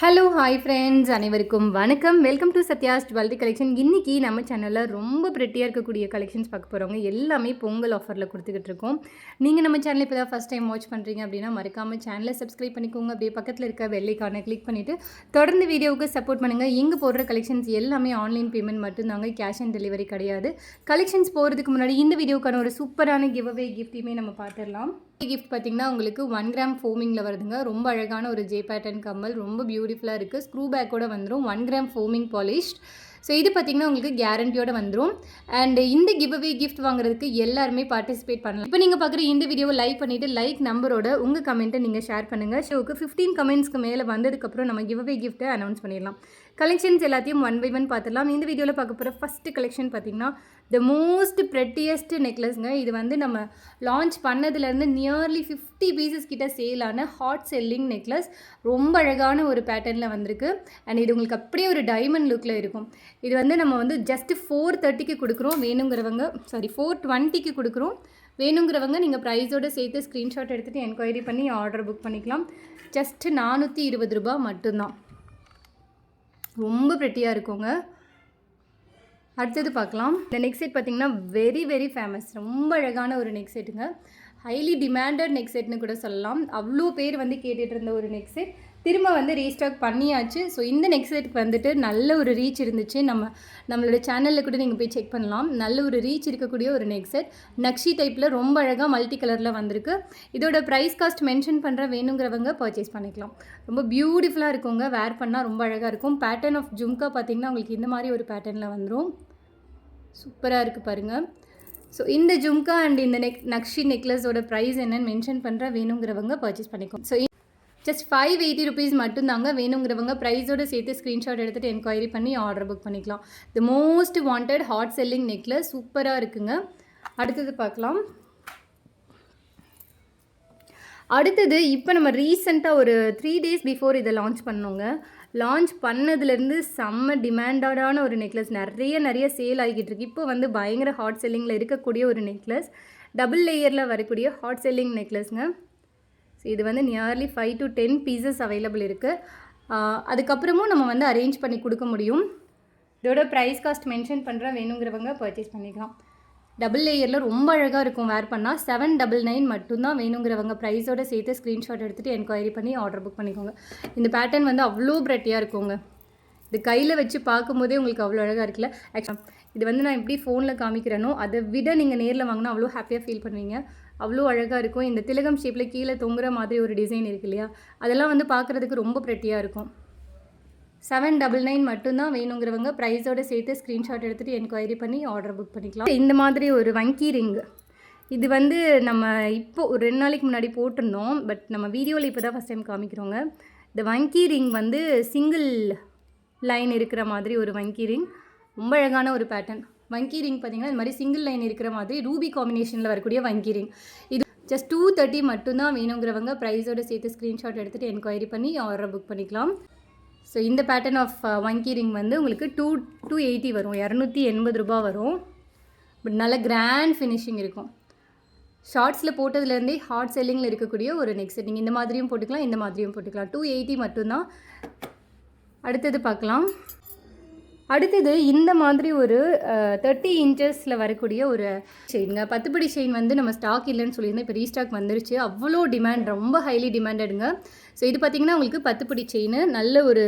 Hello hi friends அனைவருக்கும் வணக்கம். Welcome to Sathya's jewellery collection இன்றைக்கி நம்ம சேனலில் ரொம்ப ப்ரெட்டியாக இருக்கக்கூடிய கலெக்ஷன்ஸ் பார்க்க போகிறவங்க எல்லாமே பொங்கல் ஆஃபரில் கொடுத்துக்கிட்டு இருக்கோம். நீங்கள் நம்ம சேனல் இப்போ தான் ஃபஸ்ட் டைம் வாட்ச் பண்ணுறீங்க அப்படின்னா மறக்காமல் சேனலை சப்ஸ்கிரைப் பண்ணிக்கோங்க. அப்படியே பக்கத்தில் இருக்க வெள்ளைக்கான கிளிக் பண்ணிவிட்டு தொடர்ந்து வீடியோவுக்கு சப்போர்ட் பண்ணுங்கள் இங்கே போடுற கலெக்ஷன்ஸ் எல்லாமே ஆன்லைன் பேமெண்ட் மட்டும்தாங்க. கேஷ் ஆன் டெலிவரி கிடையாது. கலெக்ஷன்ஸ் போகிறதுக்கு முன்னாடி இந்த வீடியோக்கான ஒரு சூப்பரான கிவ் அவே கிஃப்ட்டையுமே நம்ம பார்த்துடலாம். கிஃப்ட் பார்த்தீங்கன்னா உங்களுக்கு ஒன் கிராம் ஃபோமிங்கில் வருதுங்க. ரொம்ப அழகான ஒரு ஜே பேட்டர்ன் கம்மல். ரொம்ப பியூட்டிஃபுல்லாக இருக்குது ஸ்க்ரூ பேக்கோட வந்துடும் one gram forming polished so இது பார்த்தீங்கன்னா உங்களுக்கு கேரண்டியோட வந்துடும் அண்ட் இந்த கிவ் அவே கிஃப்ட் வாங்குறதுக்கு எல்லாருமே பார்ட்டிசிபேட் பண்ணலாம். இப்போ நீங்கள் பார்க்குற இந்த வீடியோவை லைக் பண்ணிவிட்டு லைக் நம்பரோட உங்கள் கமெண்ட்டை நீங்கள் ஷேர் பண்ணுங்கள் ஷோக்கு ஃபிஃப்டீன் கமெண்ட்ஸ்க்கு மேலே வந்ததுக்கப்புறம் நம்ம கிவ் அவே கிஃப்ட்டை அனௌன்ஸ் பண்ணிடலாம். கலெக்ஷன்ஸ் எல்லாத்தையும் ஒன் பை ஒன் பார்த்துடலாம். இந்த வீடியோவில் பார்க்க போகிற ஃபஸ்ட்டு கலெக்ஷன் பார்த்திங்கன்னா த மோஸ்ட் ப்ரெட்டியஸ்ட் நெக்லஸ்ங்க இது வந்து நம்ம லான்ச் பண்ணதுலேருந்து நியர்லி ஃபிஃப்டி பீசஸ் கிட்ட சேலான ஹாட் செல்லிங் நெக்லஸ் ரொம்ப அழகான ஒரு பேட்டர்னில் வந்திருக்கு. அண்ட் இது உங்களுக்கு அப்படியே ஒரு டைமண்ட் லுக்கில் இருக்கும். இது வந்து நம்ம வந்து ஜஸ்ட் ஃபோர் தேர்ட்டிக்கு கொடுக்குறோம். வேணுங்கிறவங்க சாரி ஃபோர் டுவெண்ட்டிக்கு கொடுக்குறோம். வேணுங்கிறவங்க நீங்கள் ப்ரைஸோடு சேர்த்து ஸ்க்ரீன்ஷாட் எடுத்துகிட்டு என்கொயரி பண்ணி ஆர்டர் புக் பண்ணிக்கலாம். ஜஸ்ட்டு நானூற்றி இருபது ரூபா மட்டும்தான். ரொம்ப ப்ரெட்டியாக இருக்குங்க. அடுத்தது பார்க்கலாம். இந்த நெக் செட் பார்த்திங்கன்னா வெரி வெரி ஃபேமஸ் ரொம்ப அழகான ஒரு நெக் செட்டுங்க ஹைலி டிமாண்டட் நெக் செட்னு கூட சொல்லலாம். அவ்வளோ பேர் வந்து கேட்டுகிட்டு இருந்த ஒரு நெக் செட் திரும்ப வந்து ரீஸ்டாக் பண்ணியாச்சு. ஸோ இந்த நெக்ஸ்ட் செட்டுக்கு வந்துட்டு நல்ல ஒரு ரீச் இருந்துச்சு. நம்ம நம்மளோட சேனலில் கூட நீங்கள் போய் செக் பண்ணலாம். நல்ல ஒரு ரீச் இருக்கக்கூடிய ஒரு நெக்ஸ்ட் செட் நக்ஷி டைப்பில் ரொம்ப அழகாக மல்டி கலரில் வந்திருக்கு. இதோட ப்ரைஸ் காஸ்ட் மென்ஷன் பண்ணுற வேணுங்கிறவங்க பர்ச்சேஸ் பண்ணிக்கலாம். ரொம்ப பியூட்டிஃபுல்லாக இருக்குங்க. வேர் பண்ணால் ரொம்ப அழகாக இருக்கும். பேட்டர்ன் ஆஃப் ஜும்கா பார்த்தீங்கன்னா உங்களுக்கு இந்த மாதிரி ஒரு பேட்டர்னில் வந்துடும் சூப்பராக இருக்குது பாருங்கள் ஸோ இந்த ஜும்கா அண்ட் இந்த நெக் நக்ஷி நெக்லஸோட ப்ரைஸ் என்னன்னு மென்ஷன் பண்ணுற வேணுங்கிறவங்க பர்ச்சேஸ் பண்ணிக்கோங்க so just five eighty rupees மட்டும்தாங்க வேணுங்கிறவங்க ப்ரைஸோட சேர்த்து ஸ்க்ரீன்ஷாட் எடுத்துகிட்டு என்கொயரி பண்ணி ஆர்டர் புக் பண்ணிக்கலாம். The most wanted hot selling necklace சூப்பராக இருக்குங்க. அடுத்தது பார்க்கலாம். அடுத்தது இப்போ நம்ம ரீசெண்டாக ஒரு த்ரீ டேஸ் பிஃபோர் இதை லான்ச் பண்ணோங்க. லான்ச் பண்ணதுலேருந்து செம்ம டிமாண்டடான ஒரு நெக்லஸ் நிறைய நிறைய சேல் ஆகிக்கிட்டு இருக்கு. இப்போ வந்து பயங்கர ஹாட் செல்லிங்கில் இருக்கக்கூடிய ஒரு நெக்லஸ் டபுள் லேயரில் வரக்கூடிய ஹாட் செல்லிங் நெக்லஸ்ங்க இது வந்து nearly five to ten pieces available இருக்குது அதுக்கப்புறமும் நம்ம வந்து அரேஞ்ச் பண்ணி கொடுக்க முடியும். இதோட ப்ரைஸ் காஸ்ட் மென்ஷன் பண்ணுற வேணுங்கிறவங்க பர்ச்சேஸ் பண்ணிக்கலாம். டபுள் லேயரில் ரொம்ப அழகாக இருக்கும் வேர் பண்ணால் செவன் டபுள் நைன் மட்டும்தான் வேணுங்கிறவங்க ப்ரைஸோட சேர்த்து ஸ்க்ரீன்ஷாட் எடுத்துகிட்டு என்கொயரி பண்ணி ஆர்டர் புக் பண்ணிக்கோங்க. இந்த பேட்டர்ன் வந்து அவ்வளோ பிரட்டியாக இருக்குங்க. இது கையில் வச்சு பார்க்கும்போதே உங்களுக்கு அவ்வளோ அழகாக இருக்குல்ல? ஆக்சுவலாக இது வந்து நான் எப்படி ஃபோனில் காமிக்கிறேனோ அதை விட நீங்கள் நேரில் வாங்கினா அவ்வளோ ஹாப்பியாக ஃபீல் பண்ணுவீங்க. அவ்வளோ அழகாக இருக்கும். இந்த திலகம் ஷேப்பில் கீழே தொங்குற மாதிரி ஒரு டிசைன் இருக்கு இல்லையா? அதெல்லாம் வந்து பார்க்குறதுக்கு ரொம்ப ப்ரெட்டியாக இருக்கும். செவன் டபுள் நைன் மட்டும்தான் வேணுங்கிறவங்க ப்ரைஸோட சேர்த்து ஸ்க்ரீன்ஷாட் எடுத்துகிட்டு என்கொயரி பண்ணி ஆர்டர் புக் பண்ணிக்கலாம். இந்த மாதிரி ஒரு வங்கி ரிங்கு இது வந்து நம்ம இப்போ ஒரு ரெண்டு நாளைக்கு முன்னாடி போட்டிருந்தோம். பட் நம்ம வீடியோவில் இப்போ தான் ஃபஸ்ட் டைம் காமிக்கிறோங்க. இந்த வங்கி ரிங் வந்து சிங்கிள் லைன் இருக்கிற மாதிரி ஒரு வங்கி ரிங் ரொம்ப அழகான ஒரு பேட்டர்ன் வங்கி ரிங் பார்த்தீங்கன்னா இந்த மாதிரி சிங்கிள் லைன் இருக்கிற மாதிரி ரூபி காம்பினேஷனில் வரக்கூடிய வங்கி ரிங். இது ஜஸ்ட் டூ தேர்ட்டி மட்டும்தான் வேணுங்கிறவங்க ப்ரைஸோட சேர்த்து ஸ்க்ரீன்ஷாட் எடுத்துகிட்டு என்கொயரி பண்ணி ஆர்டர் புக் பண்ணிக்கலாம். ஸோ இந்த பேட்டர்ன் ஆஃப் uh, வங்கி ரிங் வந்து உங்களுக்கு டூ டூ எயிட்டி வரும். இரநூத்தி எண்பது ரூபா வரும். பட் நல்ல கிராண்ட் ஃபினிஷிங் இருக்கும். ஷார்ட்ஸில் போட்டதுலேருந்தே ஹாட் செல்லிங்கில் இருக்கக்கூடிய ஒரு நெக் செட் நீங்கள் இந்த மாதிரியும் போட்டுக்கலாம் இந்த மாதிரியும் போட்டுக்கலாம். டூ எயிட்டி மட்டும்தான். அடுத்தது பார்க்கலாம். அடுத்தது இந்த மாதிரி ஒரு தேர்ட்டி இன்ச்சஸில் வரக்கூடிய ஒரு செயினுங்க பத்துப்படி செயின் வந்து நம்ம ஸ்டாக் இல்லைன்னு சொல்லியிருந்தோம். இப்போ ரீஸ்டாக் வந்துருச்சு. அவ்வளோ டிமாண்ட் ரொம்ப ஹைலி டிமாண்டடுங்க ஸோ இது பார்த்திங்கன்னா உங்களுக்கு பத்துப்படி செயின் நல்ல ஒரு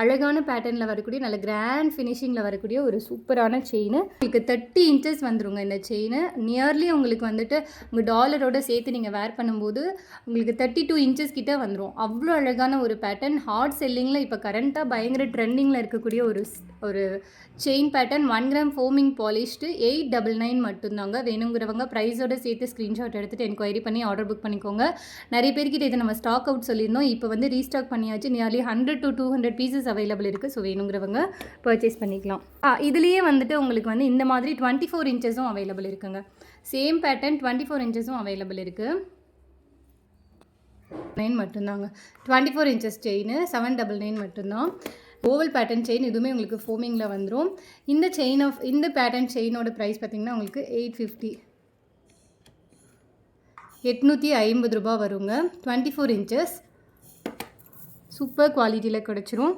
அழகான பேட்டர்னில் வரக்கூடிய நல்ல கிராண்ட் ஃபினிஷிங்கில் வரக்கூடிய ஒரு சூப்பரான செயின் உங்களுக்கு தேர்ட்டி இன்ச்சஸ் வந்துருங்க இந்த செயின் நியர்லி உங்களுக்கு வந்துட்டு உங்கள் டாலரோட சேர்த்து நீங்கள் வேர் பண்ணும்போது உங்களுக்கு தேர்ட்டி டூ இன்ச்சஸ் கிட்டே வந்துடும் அவ்வளோ அழகான ஒரு பேட்டர்ன் ஹார்ட் செல்லிங்கில் இப்போ கரண்ட்டாக பயங்கர ட்ரெண்டிங்கில் இருக்கக்கூடிய ஒரு ஒரு chain pattern one gram forming polished eight double nine மட்டும்தாங்க. வேணுங்கிறவங்க ப்ரைஸோட சேர்த்து ஸ்க்ரீன்ஷாட் எடுத்துகிட்டு என்கொயரி பண்ணி ஆர்டர் புக் பண்ணிக்கோங்க. நிறைய பேர்கிட்ட இதை நம்ம ஸ்டாக் அவுட் சொல்லியிருந்தோம். இப்போ வந்து ரீஸ்டாக் பண்ணியாச்சு. Nearly hundred to two hundred pieces available இருக்குது ஸோ வேணுங்கிறவங்க பர்ச்சேஸ் பண்ணிக்கலாம். ஆ இதுலேயே வந்துட்டு உங்களுக்கு வந்து இந்த மாதிரி டுவெண்ட்டி ஃபோர் இன்ச்சஸும் அவைலபிள் இருக்குங்க. சேம் பேட்டர்ன் டுவெண்ட்டி ஃபோர் இன்ச்சஸும் அவைலபிள் இருக்குது நைன் மட்டும்தாங்க. Twenty four inches chain seven double nine மட்டும்தான். ஓவல் பேட்டர்ன் செயின் இதுவுமே உங்களுக்கு ஃபோமிங்கில் வந்துடும் இந்த செயின் ஆஃப் இந்த பேட்டர்ன் செயினோட ப்ரைஸ் பார்த்திங்கன்னா உங்களுக்கு எயிட் ஃபிஃப்டி எட்நூற்றி ஐம்பது ரூபா வருங்க. டுவெண்ட்டி ஃபோர் இன்ச்சஸ் சூப்பர் குவாலிட்டியில் கிடச்சிரும்.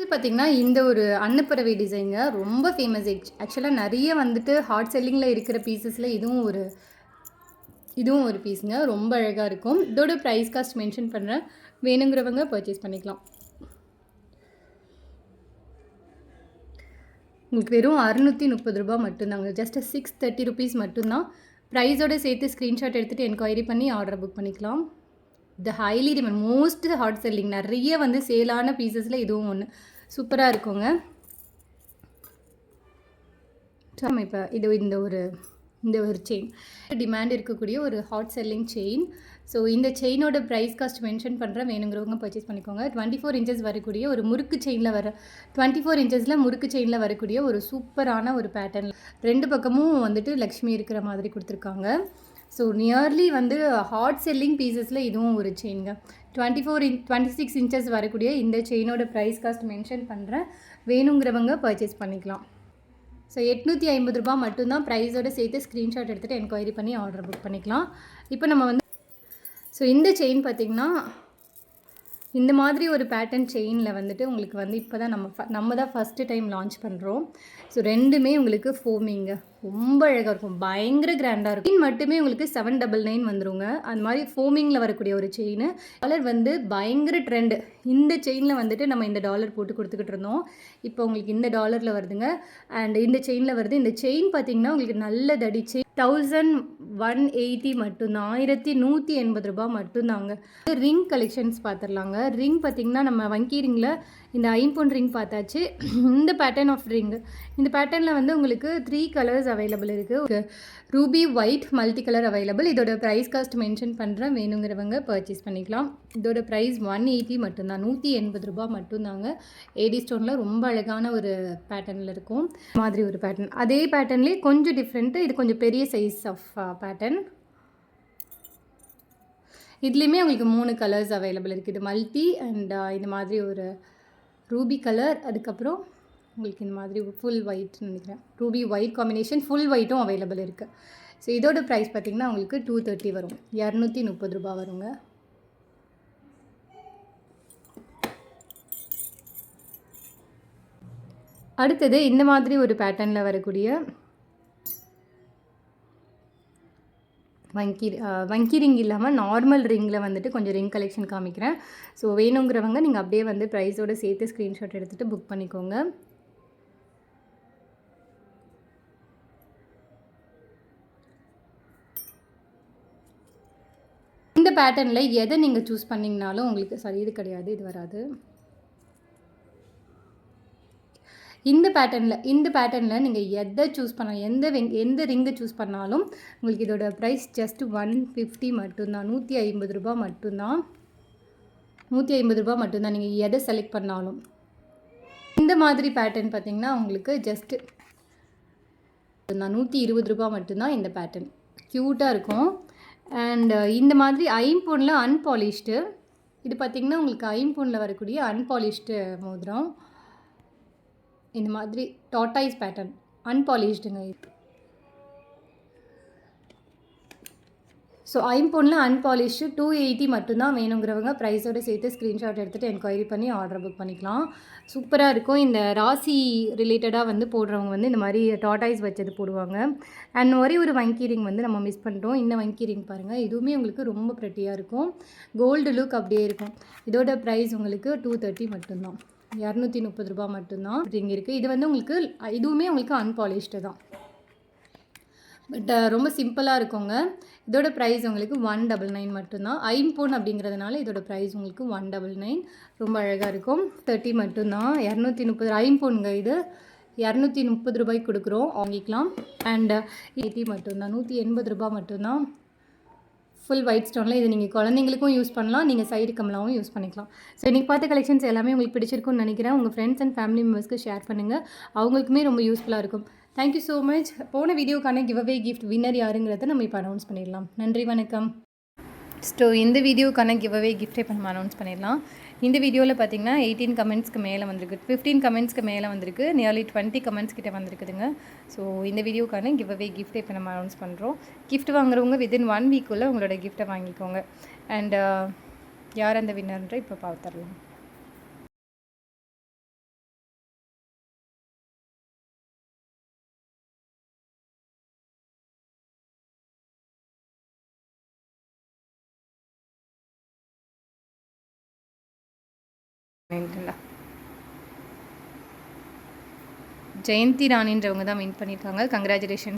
இது பார்த்திங்கன்னா இந்த ஒரு அன்னப்பறவை டிசைனுங்க ரொம்ப ஃபேமஸ் ஆக்சுவலாக நிறைய வந்துட்டு ஹாட் செல்லிங்கில் இருக்கிற பீசஸில் இதுவும் ஒரு இதுவும் ஒரு பீஸுங்க ரொம்ப அழகாக இருக்கும். இதோட ப்ரைஸ் காஸ்ட் மென்ஷன் பண்ணுறேன் வேணுங்கிறவங்க பர்ச்சேஸ் பண்ணிக்கலாம். உங்களுக்கு வெறும் அறுநூற்றி முப்பது ரூபா மட்டும்தாங்க. ஜஸ்ட் சிக்ஸ் தேர்ட்டி ருபீஸ் மட்டும்தான். ப்ரைஸோடு சேர்த்து ஸ்க்ரீன்ஷாட் எடுத்துகிட்டு என்கொயரி பண்ணி ஆர்டர் புக் பண்ணிக்கலாம். The highly demand most hot selling நிறைய வந்து சேலான பீசஸில் இதுவும் ஒன்று சூப்பராக இருக்குங்க. நம்ம இப்போ இது இந்த ஒரு இந்த ஒரு செயின் டிமாண்ட் இருக்கக்கூடிய ஒரு ஹாட் செல்லிங் செயின் ஸோ இந்த செயினோட ப்ரைஸ் காஸ்ட் மென்ஷன் பண்ணுறேன் வேணுங்கிறவங்க பர்ச்சேஸ் பண்ணிக்கோங்க. டுவெண்ட்டி ஃபோர் இன்ச்சஸ் வரக்கூடிய ஒரு முறுக்கு செயினில் வர டுவெண்ட்டி ஃபோர் இன்ச்சஸில் முறுக்கு செயினில் வரக்கூடிய ஒரு சூப்பரான ஒரு பேட்டர்ன் ரெண்டு பக்கமும் வந்துட்டு லக்ஷ்மி இருக்கிற மாதிரி கொடுத்துருக்காங்க. ஸோ நியர்லி வந்து ஹாட் செல்லிங் பீசஸில் இதுவும் ஒரு செயின்ங்க twenty four in twenty six inches வரக்கூடிய இந்த செயினோட ப்ரைஸ் காஸ்ட் மென்ஷன் பண்ணுறேன் வேணுங்கிறவங்க பர்ச்சேஸ் பண்ணிக்கலாம். ஸோ எட்நூற்றி ஐம்பது ரூபா மட்டும்தான் ப்ரைஸோடு சேர்த்து ஸ்க்ரீன்ஷாட் எடுத்துகிட்டு என்கொயரி பண்ணி ஆர்டர் புக் பண்ணிக்கலாம். இப்போ நம்ம வந்து ஸோ இந்த செயின் பார்த்திங்கன்னா இந்த மாதிரி ஒரு பேட்டர்ன் செயினில் வந்துட்டு உங்களுக்கு வந்து இப்போ தான் நம்ம ஃப நம்ம தான் ஃபஸ்ட்டு டைம் லான்ச் பண்ணுறோம் ஸோ ரெண்டுமே உங்களுக்கு ஃபோமிங்கு ரொம்ப அழகாக இருக்கும். பயங்கர கிராண்டாக இருக்கும். செயின் மட்டுமே உங்களுக்கு செவன் டபுள் நைன் வந்துருங்க. அந்த மாதிரி ஃபோமிங்கில் வரக்கூடிய ஒரு செயின் டாலர் வந்து பயங்கர ட்ரெண்டு இந்த செயினில் வந்துட்டு நம்ம இந்த டாலர் போட்டு கொடுத்துக்கிட்டு இருந்தோம். இப்போ உங்களுக்கு இந்த டாலரில் வருதுங்க. அண்ட் இந்த செயினில் வருது. இந்த செயின் பார்த்தீங்கன்னா உங்களுக்கு நல்ல தடி செயின் தௌசண்ட் ஒன் எயிட்டி மட்டும்தான். ஆயிரத்தி நூற்றி எண்பது ரூபாய் மட்டும்தாங்க. ரிங் கலெக்ஷன்ஸ் பார்த்துடலாங்க ரிங் பார்த்திங்கன்னா நம்ம வங்கி ரிங்கில் இந்த ஐம்பொன் ரிங் பார்த்தாச்சு இந்த பேட்டர்ன் ஆஃப் ரிங் இந்த பேட்டர்னில் வந்து உங்களுக்கு த்ரீ கலர்ஸ் அவைலபிள் இருக்குது ruby white multi colour available இதோட ப்ரைஸ் காஸ்ட் மென்ஷன் பண்ணுறேன் வேணுங்கிறவங்க பர்ச்சேஸ் பண்ணிக்கலாம். இதோட ப்ரைஸ் ஒன் எயிட்டி மட்டும்தான். நூற்றி எண்பது ரூபாய் மட்டும்தாங்க. ஏடி ஸ்டோனில் ரொம்ப அழகான ஒரு பேட்டர்னில் இருக்கும். மாதிரி ஒரு பேட்டர்ன் அதே பேட்டர்ன்லேயே கொஞ்சம் டிஃப்ரெண்ட்டு இது கொஞ்சம் பெரிய சைஸ் ஆஃப் பேட்டர்ன் இதுலேயுமே உங்களுக்கு மூணு கலர்ஸ் அவைலபிள் இருக்குது இது மல்டி அண்ட் uh, இந்த மாதிரி ஒரு ரூபி கலர் அதுக்கப்புறம் உங்களுக்கு இந்த மாதிரி ஃபுல் ஒயிட்னு நினைக்கிறேன். ரூபி ஒயிட் காம்பினேஷன் ஃபுல் ஒயிட்டும் அவைலபிள் இருக்குது ஸோ இதோட ப்ரைஸ் பார்த்திங்கன்னா உங்களுக்கு டூ தேர்ட்டி வரும். இரநூத்தி முப்பது ரூபா வருங்க. அடுத்தது இந்த மாதிரி ஒரு பேட்டர்னில் வரக்கூடிய வங்கி வங்கி ரிங் இல்லாமல் நார்மல் ரிங்கில் வந்துட்டு கொஞ்சம் ரிங் கலெக்ஷன் காமிக்கிறேன். ஸோ வேணுங்கிறவங்க நீங்கள் அப்படியே வந்து ப்ரைஸோடு சேர்த்து ஸ்க்ரீன்ஷாட் எடுத்துகிட்டு புக் பண்ணிக்கோங்க. இந்த பேட்டர்னில் எதை நீங்கள் சூஸ் பண்ணிங்கனாலும் உங்களுக்கு சரி இது கிடையாது இது வராது. இந்த பேட்டர்னில் இந்த பேட்டர்னில் நீங்கள் எதை சூஸ் பண்ணாலும் எந்த வெங் எந்த ரிங்கை சூஸ் பண்ணாலும் உங்களுக்கு இதோட ப்ரைஸ் ஜஸ்ட் ஒன் ஃபிஃப்டி மட்டும்தான். நூற்றி ஐம்பது ரூபா மட்டும்தான். நூற்றி ஐம்பது ரூபா மட்டும்தான் நீங்கள் எதை செலக்ட் பண்ணாலும். இந்த மாதிரி பேட்டர்ன் பார்த்திங்கன்னா உங்களுக்கு ஜஸ்ட்டு நூற்றி இருபது ரூபா மட்டும்தான் இந்த பேட்டர்ன் க்யூட்டாக இருக்கும். அண்ட் இந்த மாதிரி ஐம்பூனில் அன்பாலிஷ்டு இது பார்த்திங்கன்னா உங்களுக்கு ஐம்பொனில் வரக்கூடிய அன்பாலிஷ்டு மோதிரம். இந்த மாதிரி டாட்டாய்ஸ் பேட்டர்ன் அன்பாலிஷ்டுங்க இது. ஸோ ஐம்பொனில் அன்பாலிஷ்டு டூ எயிட்டி மட்டும்தான் வேணுங்கிறவங்க ப்ரைஸோடு சேர்த்து ஸ்க்ரீன்ஷாட் எடுத்துகிட்டு என்கொயரி பண்ணி ஆர்டர் புக் பண்ணிக்கலாம். சூப்பராக இருக்கும். இந்த ராசி ரிலேட்டடாக வந்து போடுறவங்க வந்து இந்த மாதிரி டாட்டாய்ஸ் வச்சது போடுவாங்க. அண்ட் ஒரே ஒரு வங்கி ரிங் வந்து நம்ம மிஸ் பண்ணிட்டோம். இந்த வங்கி ரிங் பாருங்கள் இதுவுமே உங்களுக்கு ரொம்ப ப்ரெட்டியாக இருக்கும். கோல்டு லுக் அப்படியே இருக்கும். இதோட ப்ரைஸ் உங்களுக்கு டூ தேர்ட்டி மட்டும்தான். இரநூத்தி முப்பது ரூபா மட்டும்தான் ரிங் இருக்குது இது வந்து உங்களுக்கு இதுவுமே உங்களுக்கு அன்பாலிஷ்டு தான். பட் ரொம்ப சிம்பிளாக இருக்குங்க. இதோட ப்ரைஸ் உங்களுக்கு ஒன் டபுள் நைன் மட்டும்தான். ஐம்போன் அப்படிங்கிறதுனால இதோட ப்ரைஸ் உங்களுக்கு ஒன் டபுள் நைன் ரொம்ப அழகாக இருக்கும். தேர்ட்டி மட்டும்தான். இரநூத்தி முப்பது ஐம்போனுங்க இது. இரநூத்தி முப்பது ரூபாய்க்கு கொடுக்குறோம். வாங்கிக்கலாம். அண்ட் எயிட்டி மட்டும்தான். நூற்றி எண்பது ரூபா மட்டும்தான். ஃபுல் ஒயிட் ஸ்டோனில் இது நீங்கள் குழந்தைங்களுக்கும் யூஸ் பண்ணலாம் நீங்கள் சைடு கமலாவும் யூஸ் பண்ணிக்கலாம். ஸோ இன்றைக்கி பார்த்த கலெக்ஷன்ஸ் எல்லாமே உங்களுக்கு பிடிச்சிருக்கும்னு நினைக்கிறேன். உங்கள் ஃப்ரெண்ட்ஸ் அண்ட் ஃபேமிலி மெம்பர்ஸ்க்கு ஷேர் பண்ணுங்கள் அவங்களுக்குமே ரொம்ப யூஸ்ஃபுல்லாக இருக்கும். தேங்க்யூ ஸோ மச் போன வீடியோக்கான கிவ் அவே கிஃப்ட் வின்னர் யாருங்கிறத நம்ம இப்போ அனௌன்ஸ் பண்ணிடலாம். நன்றி வணக்கம். ஸோ இந்த வீடியோக்கான கிவ் கிஃப்டே இப்போ நம்ம அனௌன்ஸ் பண்ணிடலாம். இந்த வீடியோவில் பார்த்தீங்கன்னா எயிட்டீன் கமெண்ட்ஸ்க்கு மேலே வந்திருக்கு. ஃபிஃப்டீன் கமெண்ட்ஸ்க்கு மேலே வந்திருக்கு. நியர்லி டுவெண்ட்டி கமெண்ட்ஸ் கிட்ட வந்திருக்குதுங்க. ஸோ இந்த வீடியோக்கான கிவ் கிஃப்டே இப்போ நம்ம அனௌன்ஸ் பண்ணுறோம் கிஃப்ட் வாங்குறவங்க வித்தின் ஒன் வீக்குள்ளே உங்களோட கிஃப்ட்டை வாங்கிக்கோங்க. அண்ட் uh, யார் அந்த வின்னர்ன்ற இப்போ பார்த்துடலாம் பண்ணிட்டுல ஜெயந்தி ராணின்றவங்க தான் வின் பண்ணியிருக்காங்க கங்க்ராச்சுலேஷன்